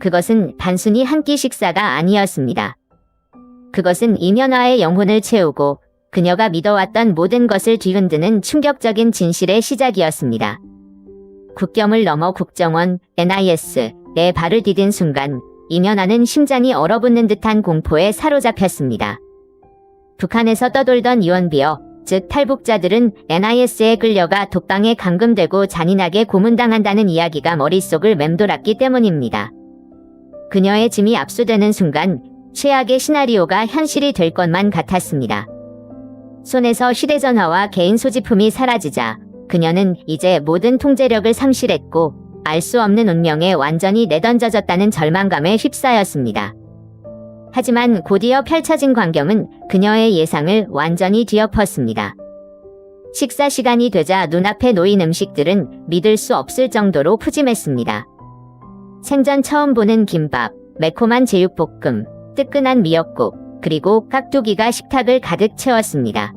그것은 단순히 한 끼 식사가 아니었습니다. 그것은 이면화의 영혼을 채우고 그녀가 믿어왔던 모든 것을 뒤흔드는 충격적인 진실의 시작이었습니다. 국경을 넘어 국정원, NIS에 발을 디딘 순간 이면화는 심장이 얼어붙는 듯한 공포에 사로잡혔습니다. 북한에서 떠돌던 유언비어, 즉 탈북자들은 NIS에 끌려가 독방에 감금되고 잔인하게 고문당한다는 이야기가 머릿속을 맴돌았기 때문입니다. 그녀의 짐이 압수되는 순간 최악의 시나리오가 현실이 될 것만 같았습니다. 손에서 휴대전화와 개인 소지품이 사라지자 그녀는 이제 모든 통제력을 상실했고 알 수 없는 운명에 완전히 내던져졌다는 절망감에 휩싸였습니다. 하지만 곧이어 펼쳐진 광경은 그녀의 예상을 완전히 뒤엎었습니다. 식사 시간이 되자 눈앞에 놓인 음식들은 믿을 수 없을 정도로 푸짐했습니다. 생전 처음 보는 김밥, 매콤한 제육볶음, 뜨끈한 미역국, 그리고 깍두기가 식탁을 가득 채웠습니다.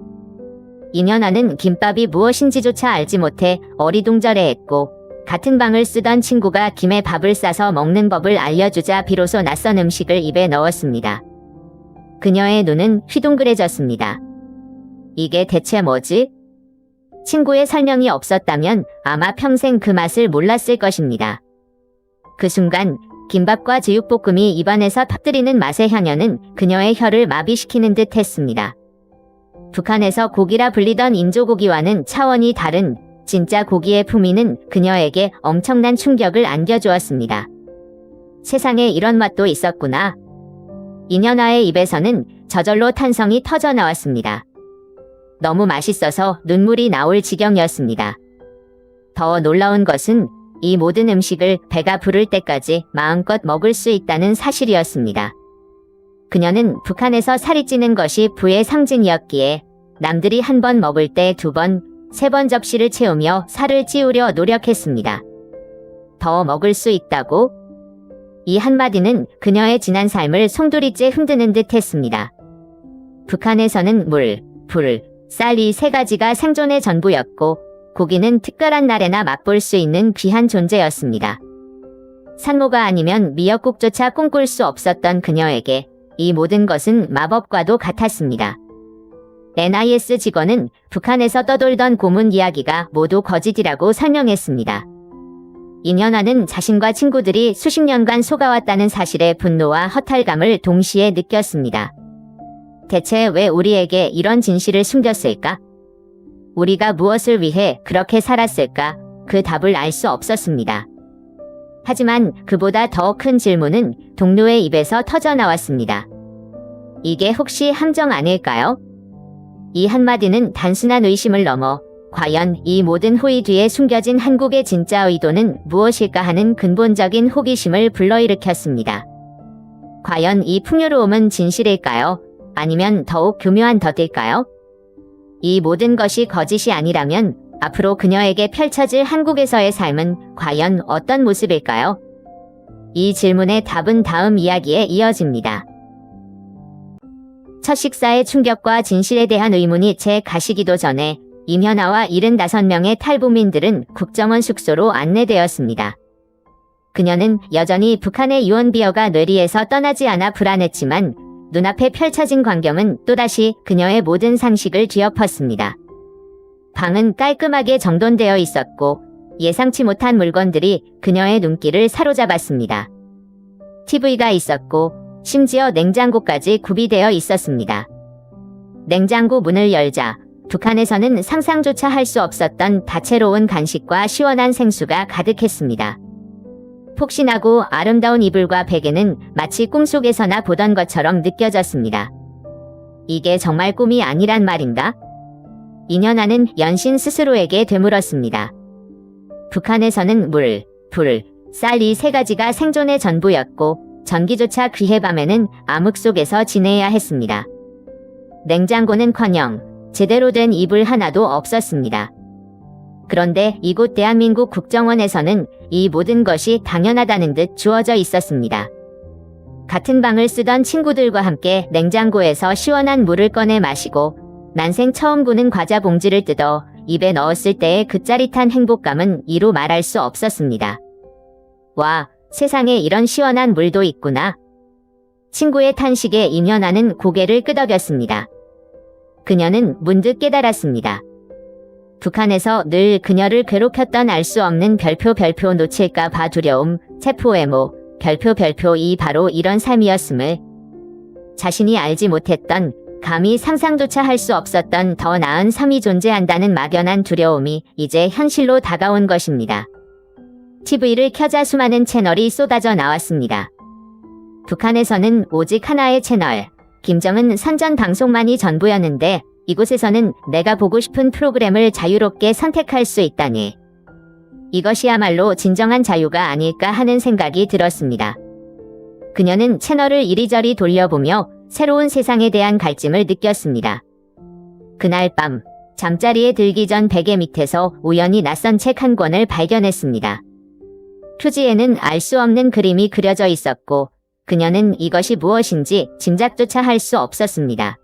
이년아는 김밥이 무엇인지조차 알지 못해 어리둥절해했고 같은 방을 쓰던 친구가 김에 밥을 싸서 먹는 법을 알려주자 비로소 낯선 음식을 입에 넣었습니다. 그녀의 눈은 휘둥그레졌습니다. 이게 대체 뭐지? 친구의 설명이 없었다면 아마 평생 그 맛을 몰랐을 것입니다. 그 순간 김밥과 제육볶음이 입안에서 터뜨리는 맛의 향연은 그녀의 혀를 마비시키는 듯 했습니다. 북한에서 고기라 불리던 인조고기와는 차원이 다른 진짜 고기의 품위는 그녀에게 엄청난 충격을 안겨주었습니다. 세상에 이런 맛도 있었구나. 이년아의 입에서는 저절로 탄성이 터져 나왔습니다. 너무 맛있어서 눈물이 나올 지경이었습니다. 더 놀라운 것은 이 모든 음식을 배가 부를 때까지 마음껏 먹을 수 있다는 사실이었습니다. 그녀는 북한에서 살이 찌는 것이 부의 상징이었기에 남들이 한 번 먹을 때 두 번, 세 번 접시를 채우며 살을 찌우려 노력했습니다. 더 먹을 수 있다고? 이 한마디는 그녀의 지난 삶을 송두리째 흔드는 듯 했습니다. 북한에서는 물, 불, 쌀 이 세 가지가 생존의 전부였고 고기는 특별한 날에나 맛볼 수 있는 귀한 존재였습니다. 산모가 아니면 미역국조차 꿈꿀 수 없었던 그녀에게 이 모든 것은 마법과도 같았습니다. NIS 직원은 북한에서 떠돌던 고문 이야기가 모두 거짓이라고 설명했습니다. 이년아는 자신과 친구들이 수십 년간 속아왔다는 사실에 분노와 허탈감을 동시에 느꼈습니다. 대체 왜 우리에게 이런 진실을 숨겼을까? 우리가 무엇을 위해 그렇게 살았을까? 그 답을 알 수 없었습니다. 하지만 그보다 더 큰 질문은 동료의 입에서 터져 나왔습니다. 이게 혹시 함정 아닐까요? 이 한마디는 단순한 의심을 넘어 과연 이 모든 호의 뒤에 숨겨진 한국의 진짜 의도는 무엇일까 하는 근본적인 호기심을 불러일으켰습니다. 과연 이 풍요로움은 진실일까요? 아니면 더욱 교묘한 덫일까요? 이 모든 것이 거짓이 아니라면 앞으로 그녀에게 펼쳐질 한국에서의 삶은 과연 어떤 모습일까요? 이 질문의 답은 다음 이야기에 이어집니다. 첫 식사의 충격과 진실에 대한 의문이 채 가시기도 전에 임현아와 75명의 탈북민들은 국정원 숙소로 안내되었습니다. 그녀는 여전히 북한의 유언비어가 뇌리에서 떠나지 않아 불안했지만 눈앞에 펼쳐진 광경은 또다시 그녀의 모든 상식을 뒤엎었습니다. 방은 깔끔하게 정돈되어 있었고 예상치 못한 물건들이 그녀의 눈길을 사로잡았습니다. TV가 있었고 심지어 냉장고까지 구비되어 있었습니다. 냉장고 문을 열자 북한에서는 상상조차 할 수 없었던 다채로운 간식과 시원한 생수가 가득했습니다. 폭신하고 아름다운 이불과 베개는 마치 꿈속에서나 보던 것처럼 느껴졌습니다. 이게 정말 꿈이 아니란 말인가? 이년아는 연신 스스로에게 되물었습니다. 북한에서는 물, 불, 쌀 이 세 가지가 생존의 전부였고 전기조차 그해 밤에는 암흑 속에서 지내야 했습니다. 냉장고는커녕 제대로 된 이불 하나도 없었습니다. 그런데 이곳 대한민국 국정원에서는 이 모든 것이 당연하다는 듯 주어져 있었습니다. 같은 방을 쓰던 친구들과 함께 냉장고에서 시원한 물을 꺼내 마시고 난생 처음 구는 과자 봉지를 뜯어 입에 넣었을 때의 그 짜릿한 행복감은 이루 말할 수 없었습니다. 와, 세상에 이런 시원한 물도 있구나. 친구의 탄식에 임연아는 고개를 끄덕였습니다. 그녀는 문득 깨달았습니다. 북한에서 늘 그녀를 괴롭혔던 알 수 없는 별표 별표 놓칠까 봐 두려움, 체포 애모, 별표 별표 이 바로 이런 삶이었음을 자신이 알지 못했던 감히 상상조차 할 수 없었던 더 나은 삶이 존재한다는 막연한 두려움이 이제 현실로 다가온 것입니다. TV를 켜자 수많은 채널이 쏟아져 나왔습니다. 북한에서는 오직 하나의 채널, 김정은 선전 방송만이 전부였는데 이곳에서는 내가 보고 싶은 프로그램을 자유롭게 선택할 수 있다니. 이것이야말로 진정한 자유가 아닐까 하는 생각이 들었습니다. 그녀는 채널을 이리저리 돌려보며 새로운 세상에 대한 갈증을 느꼈습니다. 그날 밤, 잠자리에 들기 전 베개 밑에서 우연히 낯선 책 한 권을 발견했습니다. 표지에는 알 수 없는 그림이 그려져 있었고, 그녀는 이것이 무엇인지 짐작조차 할 수 없었습니다.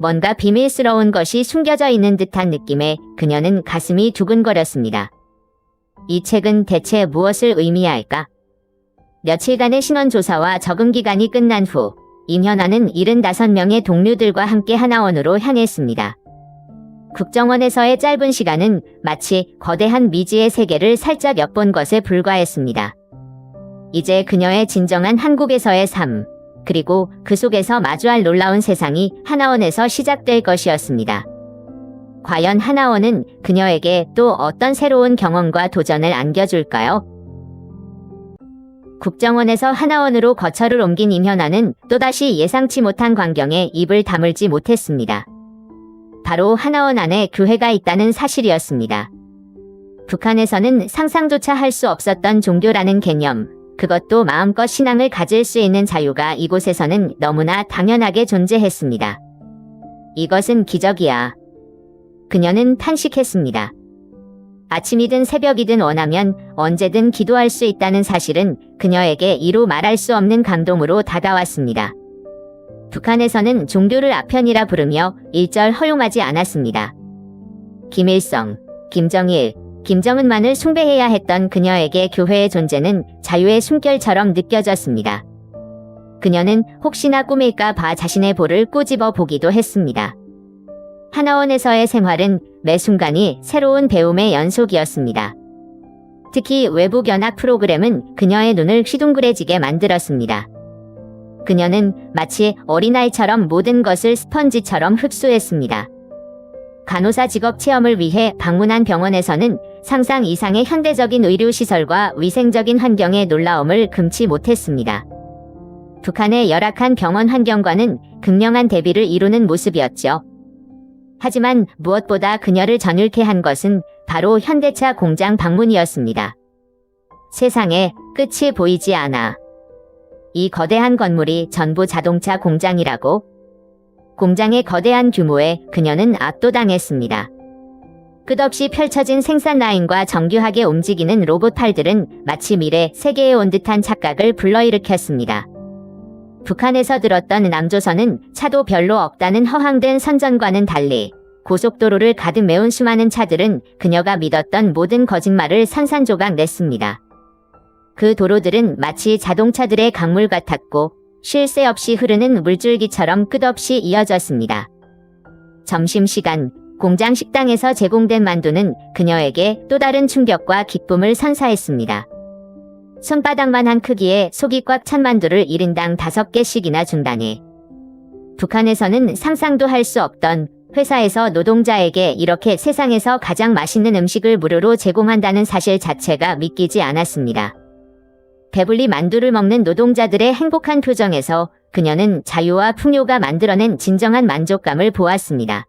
뭔가 비밀스러운 것이 숨겨져 있는 듯한 느낌에 그녀는 가슴이 두근거렸습니다. 이 책은 대체 무엇을 의미할까? 며칠간의 신원조사와 적응 기간이 끝난 후 임현아는 75명의 동료들과 함께 하나원으로 향했습니다. 국정원에서의 짧은 시간은 마치 거대한 미지의 세계를 살짝 엿본 것에 불과했습니다. 이제 그녀의 진정한 한국에서의 삶, 그리고 그 속에서 마주할 놀라운 세상이 하나원에서 시작될 것이었습니다. 과연 하나원은 그녀에게 또 어떤 새로운 경험과 도전을 안겨줄까요? 국정원에서 하나원으로 거처를 옮긴 임현아는 또다시 예상치 못한 광경에 입을 다물지 못했습니다. 바로 하나원 안에 교회가 있다는 사실이었습니다. 북한에서는 상상조차 할 수 없었던 종교라는 개념, 그것도 마음껏 신앙을 가질 수 있는 자유가 이곳에서는 너무나 당연하게 존재했습니다. 이것은 기적이야. 그녀는 탄식했습니다. 아침이든 새벽이든 원하면 언제든 기도할 수 있다는 사실은 그녀에게 이루 말할 수 없는 감동으로 다가왔습니다. 북한에서는 종교를 아편이라 부르며 일절 허용하지 않았습니다. 김일성, 김정일, 김정은만을 숭배해야 했던 그녀에게 교회의 존재는 자유의 숨결처럼 느껴졌습니다. 그녀는 혹시나 꿈일까 봐 자신의 볼을 꼬집어 보기도 했습니다. 하나원에서의 생활은 매 순간이 새로운 배움의 연속이었습니다. 특히 외부 견학 프로그램은 그녀의 눈을 휘둥그레지게 만들었습니다. 그녀는 마치 어린아이처럼 모든 것을 스펀지처럼 흡수했습니다. 간호사 직업 체험을 위해 방문한 병원에서는 상상 이상의 현대적인 의료시설과 위생적인 환경의 놀라움을 금치 못했습니다. 북한의 열악한 병원 환경과는 극명한 대비를 이루는 모습이었죠. 하지만 무엇보다 그녀를 전율케 한 것은 바로 현대차 공장 방문이었습니다. 세상에 끝이 보이지 않아. 이 거대한 건물이 전부 자동차 공장이라고 공장의 거대한 규모에 그녀는 압도당했습니다. 끝없이 펼쳐진 생산 라인과 정교하게 움직이는 로봇 팔들은 마치 미래 세계에 온 듯한 착각을 불러일으켰습니다. 북한에서 들었던 남조선은 차도 별로 없다는 허황된 선전과는 달리 고속도로를 가득 메운 수많은 차들은 그녀가 믿었던 모든 거짓말을 산산조각 냈습니다. 그 도로들은 마치 자동차들의 강물 같았고 쉴 새 없이 흐르는 물줄기처럼 끝없이 이어졌습니다. 점심시간 공장 식당에서 제공된 만두는 그녀에게 또 다른 충격과 기쁨을 선사했습니다. 손바닥만 한 크기의 속이 꽉 찬 만두를 1인당 5개씩이나 준다니. 북한에서는 상상도 할 수 없던 회사에서 노동자에게 이렇게 세상에서 가장 맛있는 음식을 무료로 제공한다는 사실 자체가 믿기지 않았습니다. 배불리 만두를 먹는 노동자들의 행복한 표정에서 그녀는 자유와 풍요가 만들어낸 진정한 만족감을 보았습니다.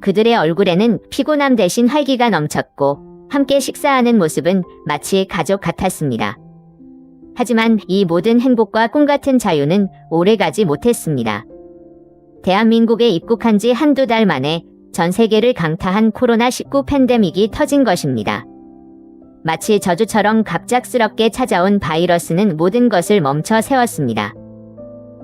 그들의 얼굴에는 피곤함 대신 활기가 넘쳤고 함께 식사하는 모습은 마치 가족 같았습니다. 하지만 이 모든 행복과 꿈 같은 자유는 오래 가지 못했습니다. 대한민국에 입국한 지 한두 달 만에 전 세계를 강타한 코로나19 팬데믹이 터진 것입니다. 마치 저주처럼 갑작스럽게 찾아온 바이러스는 모든 것을 멈춰 세웠습니다.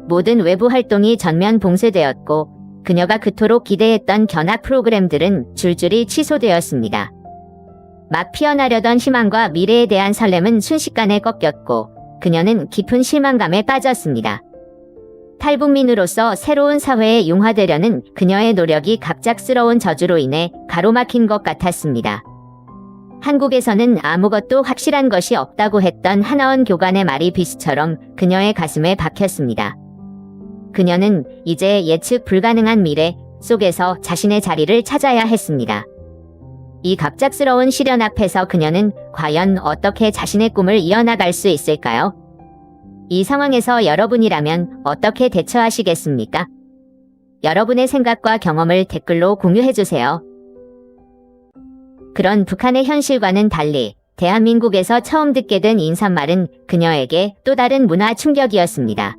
모든 외부 활동이 전면 봉쇄되었고 그녀가 그토록 기대했던 견학 프로그램들은 줄줄이 취소되었습니다. 막 피어나려던 희망과 미래에 대한 설렘은 순식간에 꺾였고 그녀는 깊은 실망감에 빠졌습니다. 탈북민으로서 새로운 사회에 융화되려는 그녀의 노력이 갑작스러운 저주로 인해 가로막힌 것 같았습니다. 한국에서는 아무것도 확실한 것이 없다고 했던 하나원 교관의 말이 비수처럼 그녀의 가슴에 박혔습니다. 그녀는 이제 예측 불가능한 미래 속에서 자신의 자리를 찾아야 했습니다. 이 갑작스러운 시련 앞에서 그녀는 과연 어떻게 자신의 꿈을 이어나갈 수 있을까요? 이 상황에서 여러분이라면 어떻게 대처하시겠습니까? 여러분의 생각과 경험을 댓글로 공유해주세요. 그런 북한의 현실과는 달리 대한민국에서 처음 듣게 된 인사말은 그녀에게 또 다른 문화 충격이었습니다.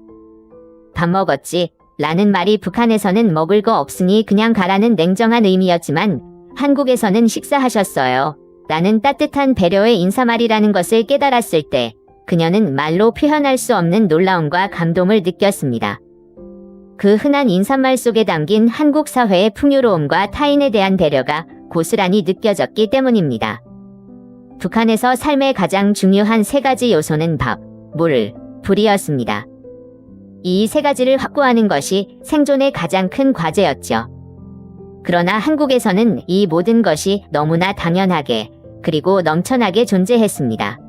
밥 먹었지? 라는 말이 북한에서는 먹을 거 없으니 그냥 가라는 냉정한 의미였지만 한국에서는 식사하셨어요. 라는 따뜻한 배려의 인사말이라는 것을 깨달았을 때 그녀는 말로 표현할 수 없는 놀라움과 감동을 느꼈습니다. 그 흔한 인사말 속에 담긴 한국 사회의 풍요로움과 타인에 대한 배려가 고스란히 느껴졌기 때문입니다. 북한에서 삶의 가장 중요한 세 가지 요소는 밥, 물, 불이었습니다. 이 세 가지를 확보하는 것이 생존의 가장 큰 과제였죠. 그러나 한국에서는 이 모든 것이 너무나 당연하게 그리고 넘쳐나게 존재했습니다.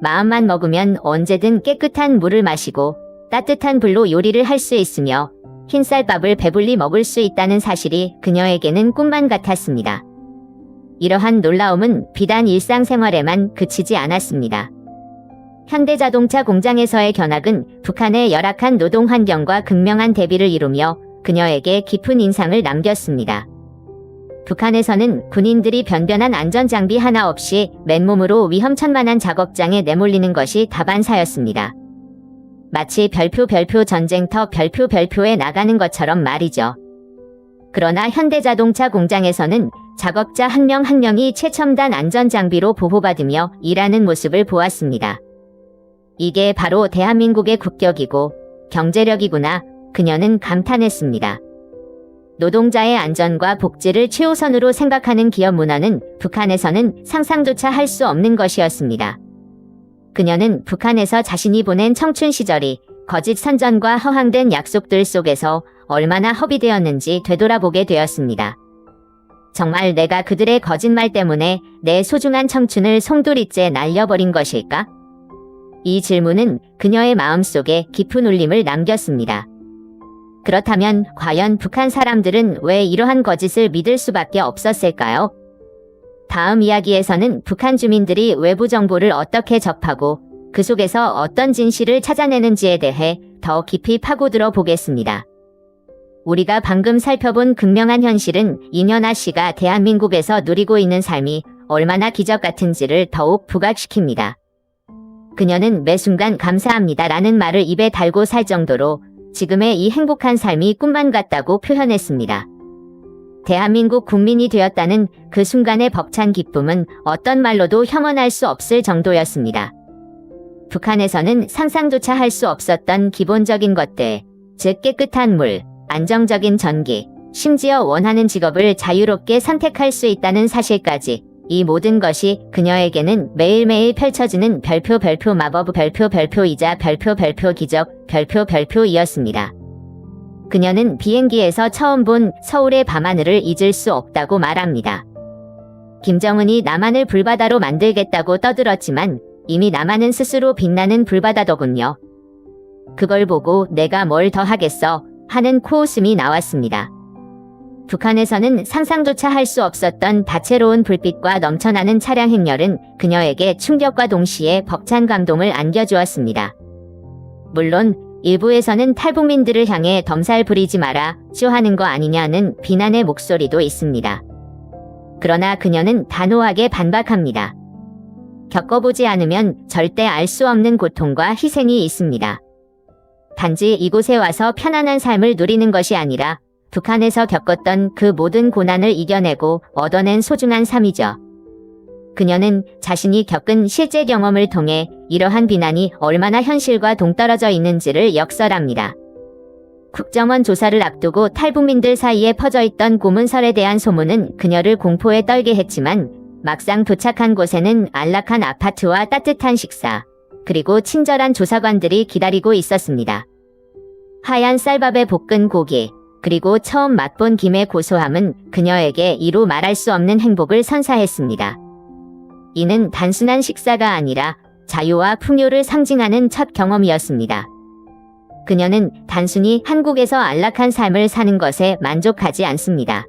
마음만 먹으면 언제든 깨끗한 물을 마시고 따뜻한 불로 요리를 할 수 있으며 흰쌀밥을 배불리 먹을 수 있다는 사실이 그녀에게는 꿈만 같았습니다. 이러한 놀라움은 비단 일상생활에만 그치지 않았습니다. 현대자동차 공장에서의 견학은 북한의 열악한 노동 환경과 극명한 대비를 이루며 그녀에게 깊은 인상을 남겼습니다. 북한에서는 군인들이 변변한 안전장비 하나 없이 맨몸으로 위험천만한 작업장에 내몰리는 것이 다반사였습니다. 마치 별표 별표 전쟁터 별표 별표에 나가는 것처럼 말이죠. 그러나 현대자동차 공장에서는 작업자 한 명 한 명이 최첨단 안전장비로 보호받으며 일하는 모습을 보았습니다. 이게 바로 대한민국의 국격이고 경제력이구나 그녀는 감탄했습니다. 노동자의 안전과 복지를 최우선으로 생각하는 기업 문화는 북한에서는 상상조차 할 수 없는 것이었습니다. 그녀는 북한에서 자신이 보낸 청춘 시절이 거짓 선전과 허황된 약속들 속에서 얼마나 허비되었는지 되돌아보게 되었습니다. 정말 내가 그들의 거짓말 때문에 내 소중한 청춘을 송두리째 날려버린 것일까? 이 질문은 그녀의 마음속에 깊은 울림을 남겼습니다. 그렇다면 과연 북한 사람들은 왜 이러한 거짓을 믿을 수밖에 없었을까요? 다음 이야기에서는 북한 주민들이 외부 정보를 어떻게 접하고 그 속에서 어떤 진실을 찾아내는지에 대해 더 깊이 파고들어 보겠습니다. 우리가 방금 살펴본 극명한 현실은 이년아 씨가 대한민국에서 누리고 있는 삶이 얼마나 기적 같은지를 더욱 부각시킵니다. 그녀는 매 순간 감사합니다 라는 말을 입에 달고 살 정도로 지금의 이 행복한 삶이 꿈만 같다고 표현했습니다. 대한민국 국민이 되었다는 그 순간의 벅찬 기쁨은 어떤 말로도 형언할 수 없을 정도였습니다. 북한에서는 상상조차 할 수 없었던 기본적인 것들, 즉 깨끗한 물, 안정적인 전기, 심지어 원하는 직업을 자유롭게 선택할 수 있다는 사실까지 이 모든 것이 그녀에게는 매일매일 펼쳐지는 별표 별표 마법 별표 별표이자 별표 별표 기적 별표 별표이었습니다. 그녀는 비행기에서 처음 본 서울의 밤하늘을 잊을 수 없다고 말합니다. 김정은이 남한을 불바다로 만들겠다고 떠들었지만 이미 남한은 스스로 빛나는 불바다더군요. 그걸 보고 내가 뭘 더 하겠어 하는 코웃음이 나왔습니다. 북한에서는 상상조차 할 수 없었던 다채로운 불빛과 넘쳐나는 차량 행렬은 그녀에게 충격과 동시에 벅찬 감동을 안겨주었습니다. 물론 일부에서는 탈북민들을 향해 덤살 부리지 마라 쇼하는 거 아니냐는 비난의 목소리도 있습니다. 그러나 그녀는 단호하게 반박합니다. 겪어보지 않으면 절대 알 수 없는 고통과 희생이 있습니다. 단지 이곳에 와서 편안한 삶을 누리는 것이 아니라 북한에서 겪었던 그 모든 고난을 이겨내고 얻어낸 소중한 삶이죠. 그녀는 자신이 겪은 실제 경험을 통해 이러한 비난이 얼마나 현실과 동떨어져 있는지를 역설합니다. 국정원 조사를 앞두고 탈북민들 사이에 퍼져 있던 고문설에 대한 소문은 그녀를 공포에 떨게 했지만 막상 도착한 곳에는 안락한 아파트와 따뜻한 식사, 그리고 친절한 조사관들이 기다리고 있었습니다. 하얀 쌀밥에 볶은 고기, 그리고 처음 맛본 김의 고소함은 그녀에게 이루 말할 수 없는 행복을 선사했습니다. 이는 단순한 식사가 아니라 자유와 풍요를 상징하는 첫 경험이었습니다. 그녀는 단순히 한국에서 안락한 삶을 사는 것에 만족하지 않습니다.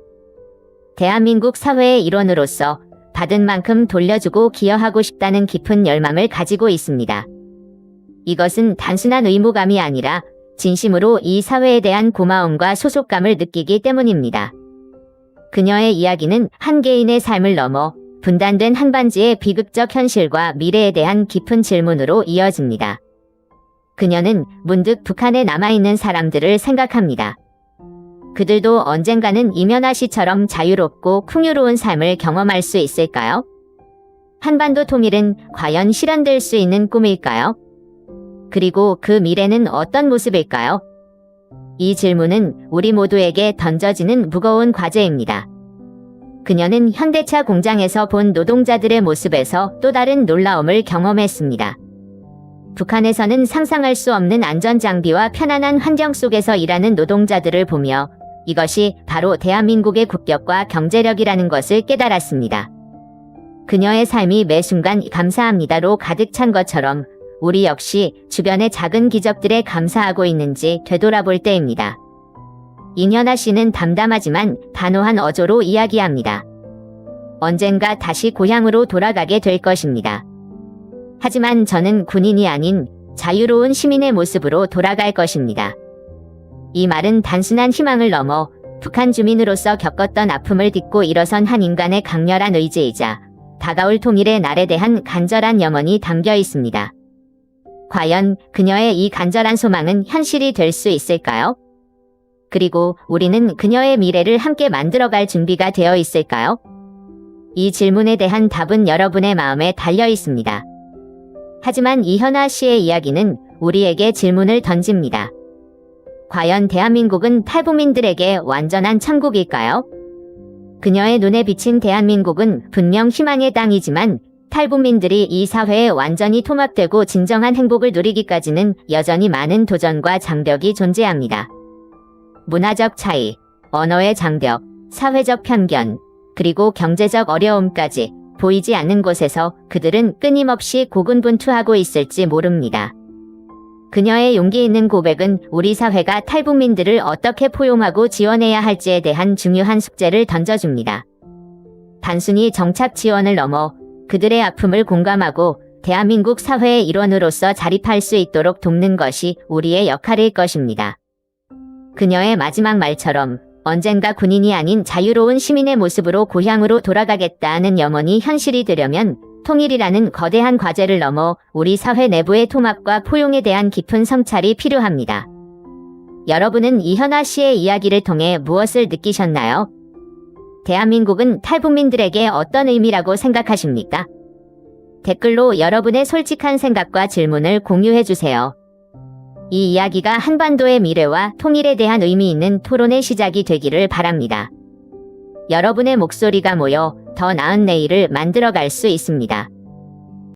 대한민국 사회의 일원으로서 받은 만큼 돌려주고 기여하고 싶다는 깊은 열망을 가지고 있습니다. 이것은 단순한 의무감이 아니라 진심으로 이 사회에 대한 고마움과 소속감을 느끼기 때문입니다. 그녀의 이야기는 한 개인의 삶을 넘어 분단된 한반지의 비극적 현실과 미래에 대한 깊은 질문으로 이어집니다. 그녀는 문득 북한에 남아있는 사람들을 생각합니다. 그들도 언젠가는 이면아 씨처럼 자유롭고 풍요로운 삶을 경험할 수 있을까요? 한반도 통일은 과연 실현될 수 있는 꿈일까요? 그리고 그 미래는 어떤 모습일까요? 이 질문은 우리 모두에게 던져지는 무거운 과제입니다. 그녀는 현대차 공장에서 본 노동자들의 모습에서 또 다른 놀라움을 경험했습니다. 북한에서는 상상할 수 없는 안전장비와 편안한 환경 속에서 일하는 노동자들을 보며 이것이 바로 대한민국의 국격과 경제력이라는 것을 깨달았습니다. 그녀의 삶이 매 순간 감사합니다로 가득 찬 것처럼 우리 역시 주변의 작은 기적들에 감사하고 있는지 되돌아볼 때입니다. 이년아 씨는 담담하지만 단호한 어조로 이야기합니다. 언젠가 다시 고향으로 돌아가게 될 것입니다. 하지만 저는 군인이 아닌 자유로운 시민의 모습으로 돌아갈 것입니다. 이 말은 단순한 희망을 넘어 북한 주민으로서 겪었던 아픔을 딛고 일어선 한 인간의 강렬한 의지이자 다가올 통일의 날에 대한 간절한 염원이 담겨 있습니다. 과연 그녀의 이 간절한 소망은 현실이 될 수 있을까요? 그리고 우리는 그녀의 미래를 함께 만들어갈 준비가 되어 있을까요? 이 질문에 대한 답은 여러분의 마음에 달려 있습니다. 하지만 이현아 씨의 이야기는 우리에게 질문을 던집니다. 과연 대한민국은 탈북민들에게 완전한 천국일까요? 그녀의 눈에 비친 대한민국은 분명 희망의 땅이지만 탈북민들이 이 사회에 완전히 통합되고 진정한 행복을 누리기까지는 여전히 많은 도전과 장벽이 존재합니다. 문화적 차이, 언어의 장벽, 사회적 편견, 그리고 경제적 어려움까지 보이지 않는 곳에서 그들은 끊임없이 고군분투하고 있을지 모릅니다. 그녀의 용기 있는 고백은 우리 사회가 탈북민들을 어떻게 포용하고 지원해야 할지에 대한 중요한 숙제를 던져줍니다. 단순히 정착 지원을 넘어 그들의 아픔을 공감하고 대한민국 사회의 일원으로서 자립할 수 있도록 돕는 것이 우리의 역할일 것입니다. 그녀의 마지막 말처럼 언젠가 군인이 아닌 자유로운 시민의 모습으로 고향으로 돌아가겠다는 염원이 현실이 되려면 통일이라는 거대한 과제를 넘어 우리 사회 내부의 통합과 포용에 대한 깊은 성찰이 필요합니다. 여러분은 이현아 씨의 이야기를 통해 무엇을 느끼셨나요? 대한민국은 탈북민들에게 어떤 의미라고 생각하십니까? 댓글로 여러분의 솔직한 생각과 질문을 공유해 주세요. 이 이야기가 한반도의 미래와 통일에 대한 의미 있는 토론의 시작이 되기를 바랍니다. 여러분의 목소리가 모여 더 나은 내일을 만들어갈 수 있습니다.